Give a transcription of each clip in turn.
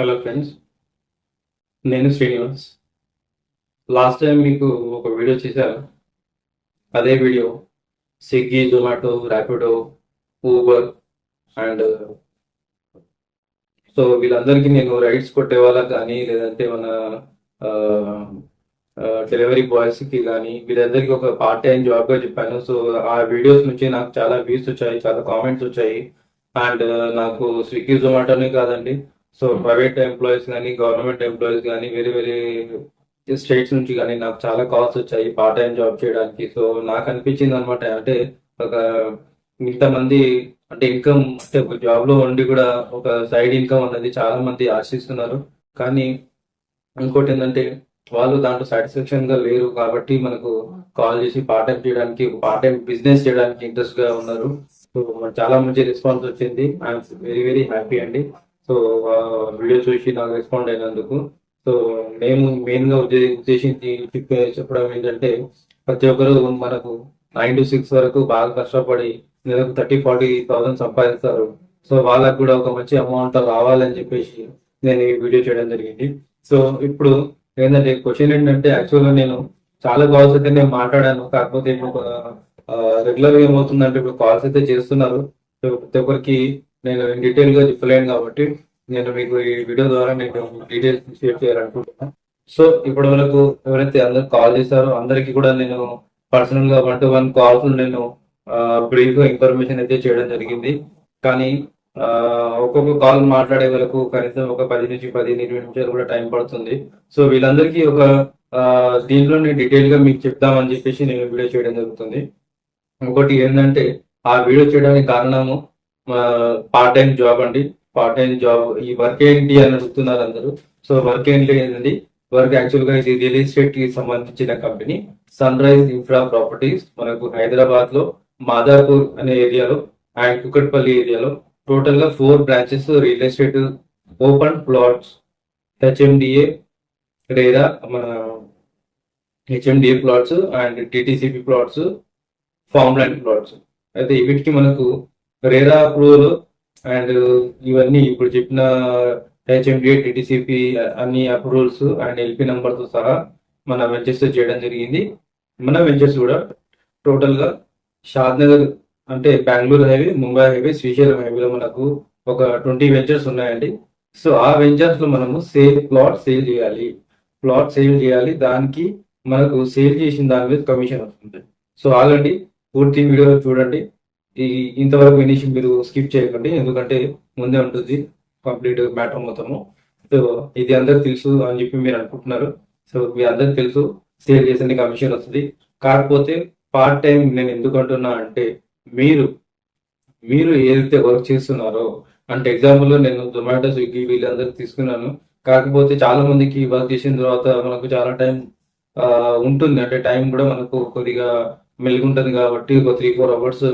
Hello friends నేను Srinivas. Last time మీకు ఒక వీడియో చేశాను. అదే video Swiggy Zomato Rapido Uber and so వీళ్ళందరికీ నేను రైడ్స్ కొట్టే వాళ్ళకి కానీ లేదంటే మన డెలివరీ బాయ్స్కి కానీ వీళ్ళందరికీ ఒక పార్ట్ టైం జాబ్గా చెప్పాను. సో ఆ వీడియోస్ నుంచి నాకు చాలా వ్యూస్ వచ్చాయి చాలా కామెంట్స్ వచ్చాయి. అండ్ నాకు స్విగ్గీ జొమాటోనే కాదండి సో ప్రైవేట్ ఎంప్లాయీస్ కానీ గవర్నమెంట్ ఎంప్లాయీస్ కానీ వేరే వేరే స్టేట్స్ నుంచి కానీ నాకు చాలా కాల్స్ వచ్చాయి పార్ట్ టైం జాబ్ చేయడానికి. సో నాకు అనిపించింది అనమాట అంటే ఒక ఇంతమంది అంటే ఇన్కమ్ అంటే జాబ్లో ఉండి కూడా ఒక సైడ్ ఇన్కమ్ అనేది చాలా మంది ఆశిస్తున్నారు. కానీ ఇంకోటి ఏంటంటే వాళ్ళు దాంట్లో సాటిస్ఫాక్షన్గా లేరు కాబట్టి మనకు కాల్ చేసి పార్ట్ టైం చేయడానికి పార్ట్ టైం బిజినెస్ చేయడానికి ఇంట్రెస్ట్గా ఉన్నారు. సో చాలా మంచి రెస్పాన్స్ వచ్చింది. ఐఎమ్ వెరీ వెరీ హ్యాపీ అండి. సో వీడియో చూసి నాకు రెస్పాండ్ అయినందుకు. సో మేము మెయిన్గా ఉద్దే- ఉద్దేశించి చెప్పడం ఏంటంటే ప్రతి ఒక్కరు మనకు నైన్ టు సిక్స్ వరకు బాగా కష్టపడి నెలకు థర్టీ ఫార్టీ థౌసండ్ సంపాదిస్తారు. సో వాళ్ళకు కూడా ఒక మంచి అమౌంట్ రావాలని చెప్పేసి నేను ఈ వీడియో చేయడం జరిగింది. సో ఇప్పుడు ఏంటంటే క్వశ్చన్ ఏంటంటే యాక్చువల్గా నేను చాలా కాల్స్ అయితే నేను మాట్లాడాను. కాకపోతే ఇప్పుడు రెగ్యులర్ ఏమవుతుందంటే ఇప్పుడు కాల్స్ అయితే చేస్తున్నారు. ప్రతి ఒక్కరికి నేను డీటెయిల్గా చెప్పలేను కాబట్టి నేను మీకు ఈ వీడియో ద్వారా నేను డీటెయిల్స్ షేర్ చేయాలనుకుంటున్నాను సో ఇప్పటి వరకు ఎవరైతే అందరు కాల్ చేశారో అందరికీ కూడా నేను పర్సనల్గా వన్ టు వన్ కాల్స్ నేను బ్రీఫ్గా ఇన్ఫర్మేషన్ అయితే చేయడం జరిగింది. కానీ ఒక్కొక్క కాల్ మాట్లాడే వరకు కనీసం ఒక పది నుంచి పదిహేను ఇరవై నిమిషాలు కూడా టైం పడుతుంది. సో వీళ్ళందరికీ ఒక దీంట్లో నేను డీటెయిల్గా మీకు చెప్తామని చెప్పేసి నేను వీడియో చేయడం జరుగుతుంది. ఇంకోటి ఏంటంటే ఆ వీడియో చేయడానికి కారణము పార్ట్ టైం జాబ్ అండి. పార్ట్ టైం జాబ్ ఈ వర్క్ ఏంటి అని అడుగుతున్నారు అందరూ. సో వర్క్ ఏంటి ఏంటండి వర్క్ యాక్చువల్గా ఇది రియల్ ఎస్టేట్కి సంబంధించిన company sun rise infra properties మనకు హైదరాబాద్లో మాదాపూర్ అనే ఏరియాలో అండ్ కుకట్పల్లి ఏరియాలో టోటల్గా four branches real estate open plots HMDA లేదా మన HMDA plots and DTCP plots farm land plots అయితే వీటికి మనకు రేరా అప్రూవల్ అండ్ ఇవన్నీ ఇప్పుడు చెప్పిన హెచ్ఎండిఏ టిటిసిపి అన్ని అప్రూవల్స్ అండ్ ఎల్పి తో సహా మన వెంచర్స్ చేయడం జరిగింది. మన వెంచర్స్ కూడా టోటల్గా షాద్ నగర్ అంటే బెంగళూరు హైవే ముంబై హైవే శ్రీశైలం హైవేలో మనకు ఒక ట్వంటీ వెంచర్స్ ఉన్నాయండి. సో ఆ వెంచర్స్లో మనము సేల్ ప్లాట్ సేల్ చేయాలి. ప్లాట్ సేల్ చేయాలి. దానికి మనకు సేల్ చేసిన దాని మీద కమిషన్ వస్తుంది. సో ఆల్రెడీ పూర్తి వీడియో చూడండి. ఈ ఇంతవరకు ఫినిష్ మీరు స్కిప్ చేయకండి ఎందుకంటే ముందే ఉంటుంది కంప్లీట్ మ్యాటర్ మొత్తము. సో ఇది అందరికి తెలుసు అని చెప్పి మీరు అనుకుంటున్నారు. సో మీ అందరికి తెలుసు సేల్ చేసిన కమిషన్ వస్తుంది. కాకపోతే పార్ట్ టైం నేను ఎందుకు అంటున్నా అంటే మీరు మీరు ఏదైతే వర్క్ చేస్తున్నారో అంటే ఎగ్జాంపుల్ నేను జొమాటో స్విగ్గీ వీళ్ళందరూ తీసుకున్నాను. కాకపోతే చాలా మందికి వర్క్ చేసిన తర్వాత మనకు చాలా టైం ఉంటుంది. అంటే టైం కూడా మనకు కొద్దిగా మెలుగుంటుంది కాబట్టి ఒక three four hours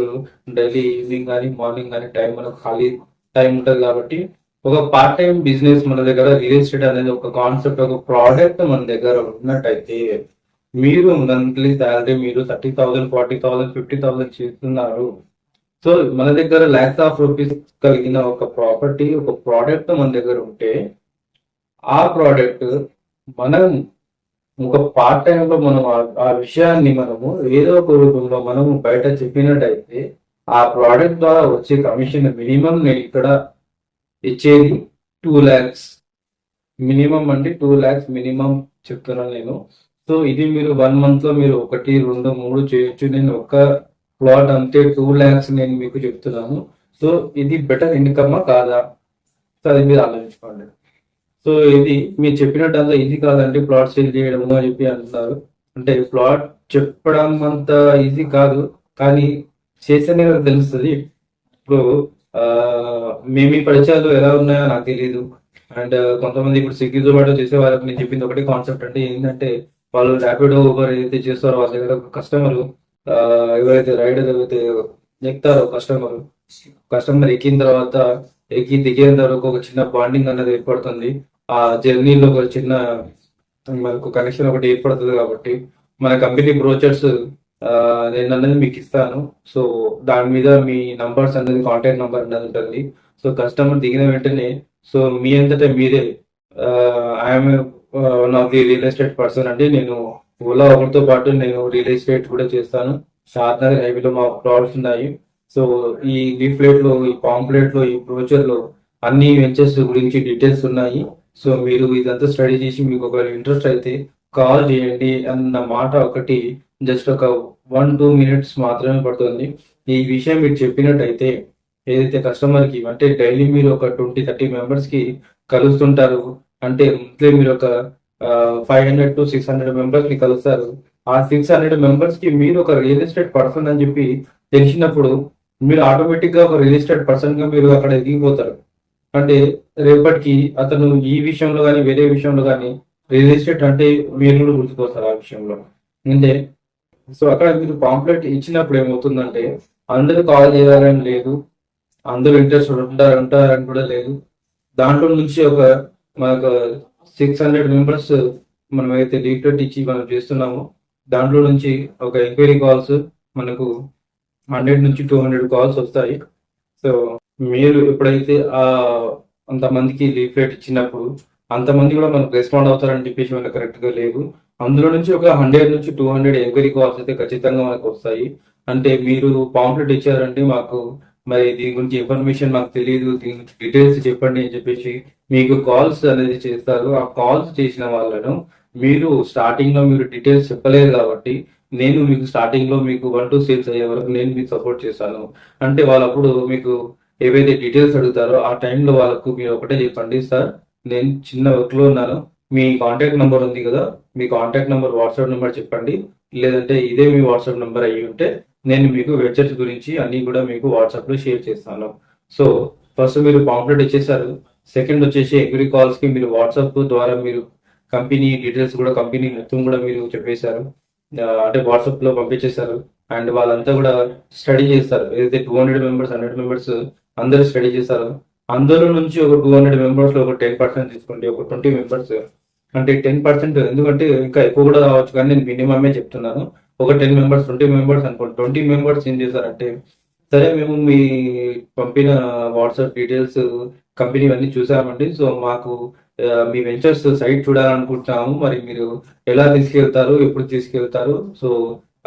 daily evening కానీ మార్నింగ్ కానీ టైం మనకు ఖాళీ టైం ఉంటుంది కాబట్టి ఒక పార్ట్ టైం బిజినెస్ మన దగ్గర రియల్ ఎస్టేట్ అనేది ఒక కాన్సెప్ట్ ఒక ప్రోడక్ట్ మన దగ్గర ఉన్నట్టయితే మీరు మంత్లీ శాలరీ మీరు thirty thousand forty thousand fifty thousand చేస్తున్నారు. సో మన దగ్గర ల్యాక్స్ ఆఫ్ రూపీస్ కలిగిన ఒక ప్రాపర్టీ ఒక ప్రోడక్ట్ మన దగ్గర ఉంటే ఆ ప్రోడక్ట్ మనం ఒక పార్ట్ టైం లో మనం ఆ- విషయాన్ని మనము ఏదో ఒక రూపంలో మనము బయట చెప్పినట్టయితే ఆ ప్రోడక్ట్ ద్వారా వచ్చే కమిషన్ మినిమం నేను ఇక్కడ ఇచ్చేది టూ ల్యాక్స్ మినిమం అంటే టూ ల్యాక్స్ మినిమం చెప్తున్నాను నేను. సో ఇది మీరు వన్ మంత్లో మీరు ఒకటి రెండు మూడు చేయొచ్చు. నేను ఒక ప్లాట్ అంతే టూ ల్యాక్స్ నేను మీకు చెప్తున్నాను. సో ఇది బెటర్ ఇన్కమా కాదా? సో అది మీరు ఆలోచించుకోండి. సో ఇది మీరు చెప్పినట్టు అంత ఈజీ కాదండి ప్లాట్ సేల్ చేయడము అని చెప్పి అంటున్నారు. అంటే ప్లాట్ చెప్పడం అంత ఈజీ కాదు కానీ చేస్తేనే కదా తెలుస్తుంది. ఇప్పుడు ఆ, మేము ఈ పరిచయాలు ఎలా ఉన్నాయో నాకు తెలియదు అండ్ కొంతమంది ఇప్పుడు స్విగ్గీ జొమాటో చేసే వాళ్ళకి నేను చెప్పింది ఒకటి కాన్సెప్ట్ అంటే ఏంటంటే వాళ్ళు ర్యాపిడో ఊబర్ ఏదైతే చేస్తారో వాళ్ళ దగ్గర కస్టమర్ ఎవరైతే రైడర్ ఎవరైతే ఎక్కుతారో కస్టమర్ కస్టమర్ ఎక్కిన తర్వాత ఎక్కి దిగేంత వరకు ఒక చిన్న బాండింగ్ అనేది ఏర్పడుతుంది. ఆ జర్నీలో ఒక చిన్న మనకు కనెక్షన్ ఒకటి ఏర్పడుతుంది కాబట్టి మన కంపెనీ బ్రోచర్స్ నేను అన్నది మీకు ఇస్తాను. సో దాని మీద మీ నంబర్స్ అనేది కాంటాక్ట్ నంబర్ అనేది ఉంటుంది. సో కస్టమర్ దిగిన వెంటనే సో మీ అంతటా మీరే I'm one of the real estate person అండి. నేను ఓలా ఒకరితో పాటు నేను రియల్ ఎస్టేట్ కూడా చేస్తాను. షాద్ హైవేలో మా ప్లాట్స్ ఉన్నాయి. సో ఈ లీఫ్లెట్లో ఈ పాంప్లెట్లో ఈ బ్రోచర్లో అన్ని వెంచర్స్ గురించి డీటెయిల్స్ ఉన్నాయి. సో మీరు ఇదంతా స్టడీ చేసి మీకు ఒకవేళ ఇంట్రెస్ట్ అయితే కాల్ చేయండి అన్న మాట ఒకటి జస్ట్ ఒక వన్ టూ మినిట్స్ మాత్రమే పడుతుంది. ఈ విషయం మీరు చెప్పినట్టయితే ఏదైతే కస్టమర్కి అంటే డైలీ మీరు ఒక ట్వంటీ థర్టీ మెంబర్స్కి కలుస్తుంటారు అంటే మంత్లీ మీరు ఒక five hundred to six hundred మెంబర్స్ని కలుస్తారు. ఆ సిక్స్ హండ్రెడ్ మెంబర్స్కి మీరు ఒక రియల్ ఎస్టేట్ పర్సన్ అని చెప్పి తెలిసినప్పుడు మీరు ఆటోమేటిక్గా ఒక రియల్ ఎస్టేట్ పర్సన్గా మీరు అక్కడ ఎదిగిపోతారు. అంటే రేపటికి అతను ఈ విషయంలో కానీ వేరే విషయంలో కానీ రియల్ ఎస్టేట్ అంటే మీరు కూడా గుర్తుకొస్తారు ఆ విషయంలో? అంటే సో అక్కడ మీరు పాంప్లెట్ ఇచ్చినప్పుడు ఏమవుతుందంటే అందరూ కాల్ చేయాలని లేదు అందరూ ఇంట్రెస్ట్ ఉంటారు ఉంటారని కూడా లేదు. దాంట్లో నుంచి ఒక మనకు సిక్స్ హండ్రెడ్ మెంబర్స్ మనం అయితే లీఫ్లెట్ ఇచ్చి మనం చేస్తున్నామో దాంట్లో నుంచి ఒక ఎంక్వైరీ కాల్స్ మనకు హండ్రెడ్ నుంచి టూ హండ్రెడ్ కాల్స్ వస్తాయి. సో మీరు ఎప్పుడైతే ఆ అంతమందికి లీఫ్లెట్ ఇచ్చినప్పుడు అంతమంది కూడా మనకు రెస్పాండ్ అవుతారని చెప్పేసి మనకు కరెక్ట్గా లేదు. అందులో నుంచి ఒక హండ్రెడ్ నుంచి టూ హండ్రెడ్ ఎంక్వైరీ కాల్స్ అయితే ఖచ్చితంగా మనకు వస్తాయి. అంటే మీరు పాంప్లెట్ ఇచ్చారంటే మాకు మరి దీని గురించి ఇన్ఫర్మేషన్ మాకు తెలియదు. దీని గురించి డీటెయిల్స్ చెప్పండి అని చెప్పేసి మీకు కాల్స్ అనేది చేస్తారు. ఆ కాల్స్ చేసిన వాళ్ళను మీరు స్టార్టింగ్లో మీరు డీటెయిల్స్ చెప్పలేరు కాబట్టి నేను మీకు స్టార్టింగ్లో మీకు వన్ టూ సేల్స్ అయ్యే వరకు నేను మీకు సపోర్ట్ చేస్తాను. అంటే వాళ్ళప్పుడు మీకు ఏవైతే డీటెయిల్స్ అడుగుతారో ఆ టైంలో వాళ్ళకు మీరు ఒకటే చెప్పండి సార్ నేను చిన్న వర్క్లో ఉన్నాను. మీ కాంటాక్ట్ నెంబర్ ఉంది కదా మీ కాంటాక్ట్ నెంబర్ వాట్సాప్ నెంబర్ చెప్పండి. లేదంటే ఇదే మీ వాట్సాప్ నెంబర్ అయ్యి ఉంటే నేను మీకు వెబ్సైట్స్ గురించి అన్నీ కూడా మీకు వాట్సాప్లో షేర్ చేస్తాను. సో ఫస్ట్ మీరు పాంప్లెట్ ఇచ్చేసారు సెకండ్ వచ్చేసి ఎగ్రీ కాల్స్కి మీరు వాట్సాప్ ద్వారా మీరు కంపెనీ డీటెయిల్స్ కూడా కంపెనీ మొత్తం కూడా మీరు చెప్పేశారు. అంటే వాట్సాప్లో పంపించేశారు. అండ్ వాళ్ళంతా కూడా స్టడీ చేస్తారు. ఏదైతే two hundred members hundred members అందరూ స్టడీ చేస్తారు అందులో నుంచి ఒక టూ హండ్రెడ్ మెంబర్స్లో ఒక టెన్ పర్సెంట్ తీసుకోండి ఒక ట్వంటీ మెంబర్స్ అంటే టెన్ పర్సెంట్ ఎందుకంటే ఇంకా ఎక్కువ కూడా రావచ్చు కానీ నేను మినిమమే చెప్తున్నాను. ఒక టెన్ మెంబర్స్ ట్వంటీ మెంబర్స్ అనుకోండి. ట్వంటీ మెంబర్స్ ఏం చేశారంటే సరే మేము మీ పంపిన వాట్సాప్ డీటెయిల్స్ కంపెనీ అన్ని చూసామండి. సో మాకు మీ వెంచర్స్ సైట్ చూడాలనుకుంటున్నాము. మరి మీరు ఎలా తీసుకెళ్తారు ఎప్పుడు తీసుకెళ్తారు? సో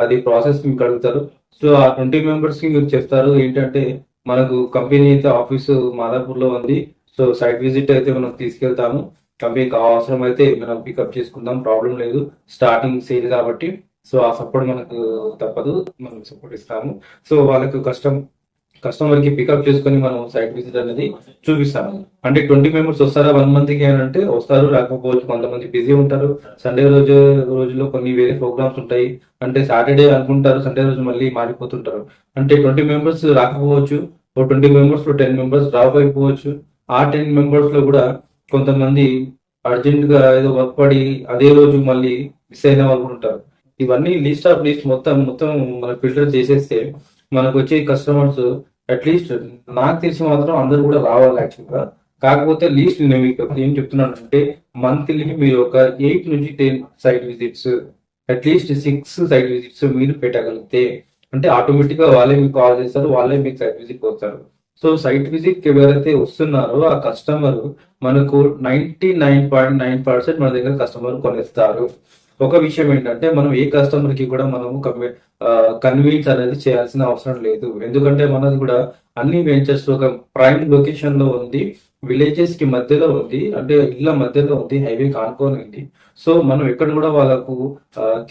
అది ప్రాసెస్ మీకు అడుగుతారు. సో ఆ ట్వంటీ మెంబర్స్కి మీరు చెప్తారు ఏంటంటే మనకు కంపెనీ అయితే ఆఫీసు మాదాపూర్లో ఉంది. సో సైట్ విజిట్ అయితే మనం తీసుకెళ్తాము. కంపెనీకి అవసరం అయితే మనం పికప్ చేసుకుందాం ప్రాబ్లం లేదు. స్టార్టింగ్ సేల్ కాబట్టి. సో ఆ సపోర్ట్ మనకు తప్పదు. మనం సపోర్ట్ ఇస్తాము. సో వాళ్ళకు కష్టం కస్టమర్కి పికప్ చేసుకొని మనం సైట్ విజిట్ అనేది చూపిస్తాము. అంటే ట్వంటీ మెంబర్స్ వస్తారా? వన్ మంత్కి అని అంటే వస్తారు. రాకపోవచ్చు. కొంతమంది బిజీ ఉంటారు. సండే రోజు రోజులో కొన్ని వేరే ప్రోగ్రామ్స్ ఉంటాయి. అంటే సాటర్డే అనుకుంటారు. సండే రోజు మళ్ళీ మారిపోతుంటారు. అంటే ట్వంటీ మెంబర్స్ రాకపోవచ్చు. ఓ ట్వంటీ మెంబర్స్లో టెన్ మెంబర్స్ డ్రాప్ ఆ టెన్ మెంబర్స్లో కూడా కొంతమంది అర్జెంట్గా ఏదో వర్క్ పడి అదే రోజు మళ్ళీ మిస్ అయిన వాళ్ళు కూడా ఉంటారు. ఇవన్నీ లిస్ట్ ఆఫ్ లిస్ట్ మొత్తం మొత్తం మనం ఫిల్టర్ చేసేస్తే మనకు వచ్చే కస్టమర్స్ అట్లీస్ట్ నాకు తెలిసి మాత్రం అందరూ కూడా రావాలి యాక్చువల్గా కాకపోతే లీస్ట్ నేను మీకు ఏం చెప్తున్నాను అంటే మంత్లీ మీరు ఒక ఎయిట్ నుంచి ten site visits at least six site visits మీరు పెట్టగలిగితే అంటే ఆటోమేటిక్గా వాళ్ళే మీకు కాల్ చేస్తారు వాళ్ళే మీకు సైట్ విజిట్ వస్తారు సో సైట్ విజిట్ ఎవరైతే వస్తున్నారో ఆ కస్టమర్ మనకు ninety nine point nine percent మన దగ్గర కస్టమర్ కొనేస్తారు. ఒక విషయం ఏంటంటే మనం ఏ కస్టమర్కి కూడా మనము కన్వీన్స్ అనేది చేయాల్సిన అవసరం లేదు. ఎందుకంటే మనది కూడా అన్ని వెంచర్స్ ఒక ప్రైమ్ లొకేషన్లో ఉంది విలేజెస్కి మధ్యలో ఉంది అంటే ఇళ్ళ మధ్యలో ఉంది హైవే కానుకొని ఉంది. సో మనం ఎక్కడ కూడా వాళ్ళకు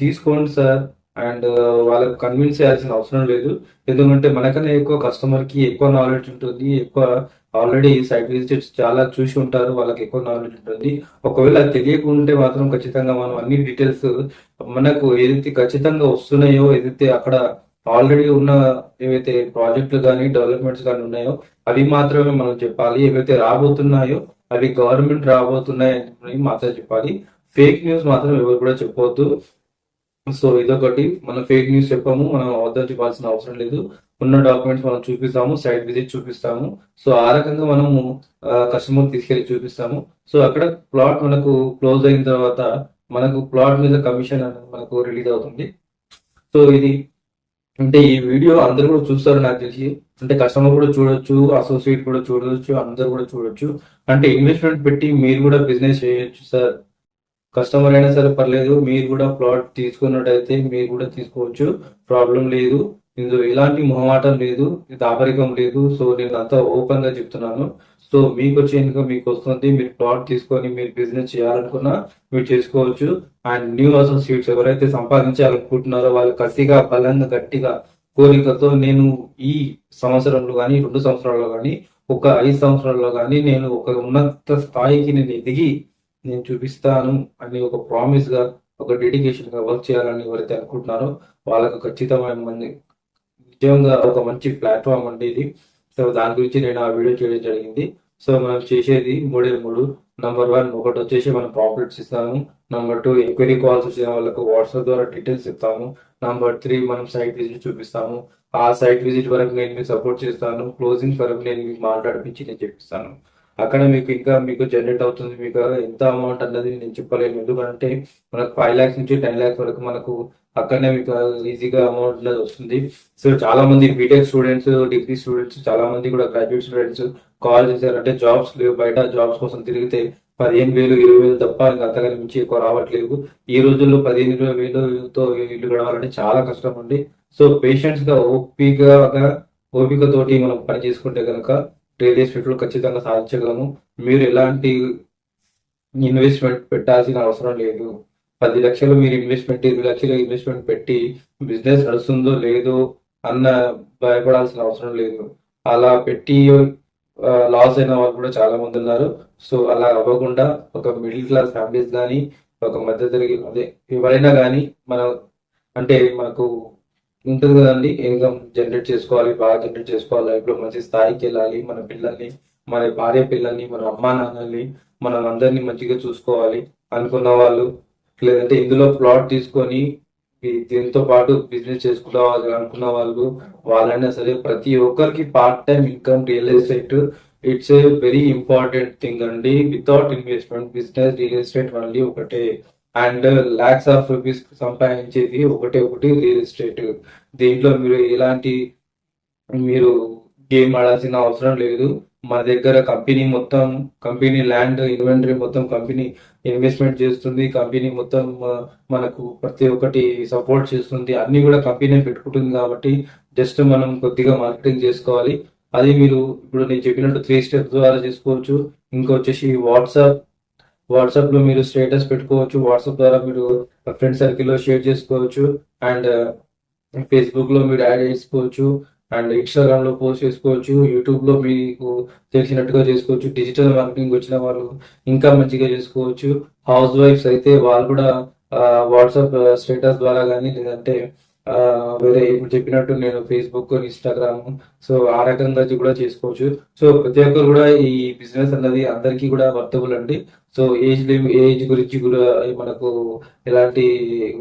తీసుకోండి సార్. అండ్ uh, వాళ్ళకు కన్విన్స్ చేయాల్సిన అవసరం లేదు. ఎందుకంటే మనకన్నా ఎక్కువ కస్టమర్కి ఎక్కువ నాలెడ్జ్ ఉంటుంది. ఎక్కువ ఆల్రెడీ సైట్ విజిట్స్ చాలా చూసి ఉంటారు. వాళ్ళకి ఎక్కువ నాలెడ్జ్ ఉంటుంది. ఒకవేళ తెలియకుంటే మాత్రం ఖచ్చితంగా మనం అన్ని డీటెయిల్స్ మనకు ఏదైతే ఖచ్చితంగా వస్తున్నాయో ఏదైతే అక్కడ ఆల్రెడీ ఉన్న ఏవైతే ప్రాజెక్టులు కానీ డెవలప్మెంట్స్ కానీ ఉన్నాయో అవి మాత్రమే మనం చెప్పాలి. ఏవైతే రాబోతున్నాయో అవి గవర్నమెంట్ రాబోతున్నాయి మాత్రమే చెప్పాలి. ఫేక్ న్యూస్ మాత్రం ఎవరు కూడా చెప్పవద్దు సో ఇదొకటి. మనం ఫేక్ న్యూస్ చెప్పాము మనం అబద్ధం చెప్పాల్సిన అవసరం లేదు. ఉన్న డాక్యుమెంట్స్ మనం చూపిస్తాము సైట్ విజిట్ చూపిస్తాము. సో ఆ రకంగా మనము కస్టమర్ తీసుకెళ్ళి చూపిస్తాము. సో అక్కడ ప్లాట్ మనకు క్లోజ్ అయిన తర్వాత మనకు ప్లాట్ మీద కమిషన్ అనేది మనకు రిలీజ్ అవుతుంది. సో ఇది అంటే ఈ వీడియో అందరూ కూడా చూస్తారు నాకు తెలిసి. అంటే కస్టమర్ కూడా చూడొచ్చు అసోసియేట్ కూడా చూడొచ్చు అందరు కూడా చూడొచ్చు. అంటే ఇన్వెస్ట్మెంట్ పెట్టి మీరు కూడా బిజినెస్ చేయొచ్చు సార్ కస్టమర్ అయినా సరే పర్లేదు మీరు కూడా ప్లాట్ తీసుకున్నట్టయితే మీరు కూడా తీసుకోవచ్చు. ప్రాబ్లం లేదు. ఇందులో ఎలాంటి మొహమాటం లేదు దాపరికం లేదు. సో నేను అంతా ఓపెన్గా చెప్తున్నాను. సో మీకు వచ్చే ఇన్కమ్ మీకు వస్తుంది. మీరు ప్లాట్ తీసుకొని మీరు బిజినెస్ చేయాలనుకున్నా మీరు చేసుకోవచ్చు. అండ్ న్యూ అసోసియేట్స్ ఎవరైతే సంపాదించాలనుకుంటున్నారో వాళ్ళు కసిగా బలంగా గట్టిగా కోరికతో నేను ఈ సంవత్సరంలో కానీ రెండు సంవత్సరాల్లో కానీ ఒక ఐదు సంవత్సరాల్లో కానీ నేను ఒక ఉన్నత స్థాయికి నేను ఎదిగి నేను చూపిస్తాను అని ఒక ప్రామిస్గా ఒక డెడికేషన్గా వర్క్ చేయాలని ఎవరైతే అనుకుంటున్నారో వాళ్ళకు ఖచ్చితమైన మంది నిజంగా ఒక మంచి ప్లాట్ఫామ్ అండి ఇది. సో దాని గురించి నేను ఆ వీడియో చేయడం జరిగింది. సో మనం చేసేది మూడే మూడు. నంబర్ వన్ ఒకటి వచ్చేసి మనం ప్రాఫిట్స్ ఇస్తాము. నంబర్ టూ ఎంక్వైరీ కాల్స్ వచ్చిన వాళ్ళకు వాట్సాప్ ద్వారా డీటెయిల్స్ ఇస్తాము నంబర్ త్రీ మనం సైట్ విజిట్ చూపిస్తాము. ఆ సైట్ విజిట్ వరకు నేను మీకు సపోర్ట్ చేస్తాను. క్లోజింగ్ వరకు నేను మీకు మాట్లాడిపించి నేను చెప్పిస్తాను. అక్కడ మీకు ఇంకా మీకు జనరేట్ అవుతుంది. మీకు ఎంత అమౌంట్ అన్నది నేను చెప్పలేను. ఎందుకంటే మనకు ఫైవ్ ల్యాక్స్ నుంచి టెన్ ల్యాక్స్ వరకు మనకు అక్కడనే మీకు ఈజీగా అమౌంట్ అనేది వస్తుంది. సో చాలా మంది బీటెక్ స్టూడెంట్స్ డిగ్రీ స్టూడెంట్స్ చాలా మంది కూడా గ్రాడ్యుయేట్ స్టూడెంట్స్ కాల్ చేశారంటే జాబ్స్ లేవు. బయట జాబ్స్ కోసం తిరిగితే పదిహేను వేలు ఇరవై వేలు తప్ప ఇంకా అంతగా మించి ఎక్కువ రావట్లేదు. ఈ రోజుల్లో పదిహేను ఇరవై వేలుతో ఇల్లు గడవాలంటే చాలా కష్టం అండి. సో పేషెంట్స్గా ఓపికగా ఓపిక తోటి మనం పని చేసుకుంటే కనుక ట్రేడ్ ఎస్టేట్ ఖచ్చితంగా సాధించగలము. మీరు ఎలాంటి ఇన్వెస్ట్మెంట్ పెట్టాల్సిన అవసరం లేదు. పది లక్షలు మీరు ఇన్వెస్ట్మెంట్ ఇరవై లక్షలు ఇన్వెస్ట్మెంట్ పెట్టి బిజినెస్ నడుస్తుందో లేదో అన్న భయపడాల్సిన అవసరం లేదు. అలా పెట్టి లాస్ అయిన వాళ్ళు కూడా చాలా మంది ఉన్నారు. సో అలా అవ్వకుండా ఒక మిడిల్ క్లాస్ ఫ్యామిలీస్ కానీ ఒక మధ్య తరగతి అదే ఎవరైనా కానీ మన అంటే మనకు ఉంటుంది కదండి. ఇన్కమ్ జనరేట్ చేసుకోవాలి బాగా జనరేట్ చేసుకోవాలి లైఫ్లో. మంచి స్థాయికి వెళ్ళాలి. మన పిల్లల్ని మన భార్య పిల్లల్ని మన అమ్మా నాన్నల్ని మనం అందరినీ మంచిగా చూసుకోవాలి అనుకున్న వాళ్ళు. లేదంటే ఇందులో ప్లాట్ తీసుకొని దీంతో పాటు బిజినెస్ చేసుకోవాలి అనుకున్న వాళ్ళు వాళ్ళైనా సరే ప్రతి ఒక్కరికి part time income real estate. It's a very important thing అండి. Without investment business real estate మళ్ళీ ఒకటే. అండ్ లాక్స్ ఆఫ్ రూపీస్ సంపాదించేది ఒకటే ఒకటి రియల్ ఎస్టేట్ దీంట్లో మీరు ఎలాంటి మీరు గేమ్ ఆడాల్సిన అవసరం లేదు. మన దగ్గర కంపెనీ మొత్తం కంపెనీ ల్యాండ్ ఇన్వెంటరీ మొత్తం కంపెనీ ఇన్వెస్ట్మెంట్ చేస్తుంది. కంపెనీ మొత్తం మనకు ప్రతి ఒక్కటి సపోర్ట్ చేస్తుంది. అన్ని కూడా కంపెనీ పెట్టుకుంటుంది కాబట్టి జస్ట్ మనం కొద్దిగా మార్కెటింగ్ చేసుకోవాలి. అది మీరు ఇప్పుడు నేను చెప్పినట్టు త్రీ స్టెప్స్ ద్వారా చేసుకోవచ్చు. ఇంకొచ్చేసి వాట్సాప్ వాట్సాప్లో మీరు స్టేటస్ పెట్టుకోవచ్చు వాట్సాప్ ద్వారా మీరు ఫ్రెండ్ సర్కిల్లో షేర్ చేసుకోవచ్చు అండ్ ఫేస్బుక్లో మీరు యాడ్ చేసుకోవచ్చు అండ్ ఇన్స్టాగ్రామ్లో పోస్ట్ చేసుకోవచ్చు యూట్యూబ్లో మీకు తెలిసినట్టుగా చేసుకోవచ్చు డిజిటల్ మార్కెటింగ్ వచ్చిన వాళ్ళు ఇంకా మంచిగా చేసుకోవచ్చు. హౌస్ వైఫ్స్ అయితే వాళ్ళు కూడా వాట్సాప్ స్టేటస్ ద్వారా కానీ లేదంటే వేరే ఇప్పుడు చెప్పినట్టు నేను ఫేస్బుక్ ఇన్స్టాగ్రామ్ సో ఆ రకంగా కూడా చేసుకోవచ్చు. సో ప్రతి ఒక్కరు కూడా ఈ బిజినెస్ అన్నది అందరికీ కూడా వర్తబుల్ అండి. సో ఏజ్ ఏజ్ గురించి కూడా మనకు ఎలాంటి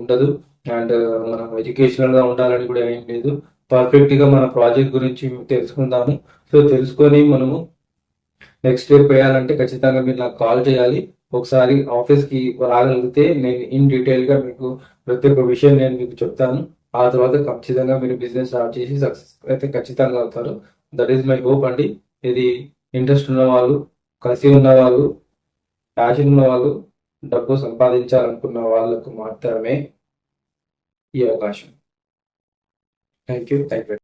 ఉండదు. అండ్ మనం ఎడ్యుకేషనల్గా ఉండాలని కూడా ఏం లేదు. పర్ఫెక్ట్గా మన ప్రాజెక్ట్ గురించి తెలుసుకుందాము. సో తెలుసుకొని మనము నెక్స్ట్ స్టెప్ వేయాలంటే ఖచ్చితంగా మీరు నాకు కాల్ చేయాలి. ఒకసారి ఆఫీస్కి రాగలిగితే నేను ఇన్ డీటెయిల్గా మీకు ప్రతి ఒక్క విషయం నేను మీకు చెప్తాను. ఆ తర్వాత ఖచ్చితంగా మీరు బిజినెస్ స్టార్ట్ చేసి సక్సెస్ అయితే ఖచ్చితంగా అవుతారు. దట్ ఈస్ మై హోప్ అండి. ఇది ఇంట్రెస్ట్ ఉన్న వాళ్ళు కలిసి ఉన్న వాళ్ళు ప్యాషన్ ఉన్న వాళ్ళు డబ్బు సంపాదించాలనుకున్న వాళ్ళకు మాత్రమే ఈ అవకాశం. Thank you thank you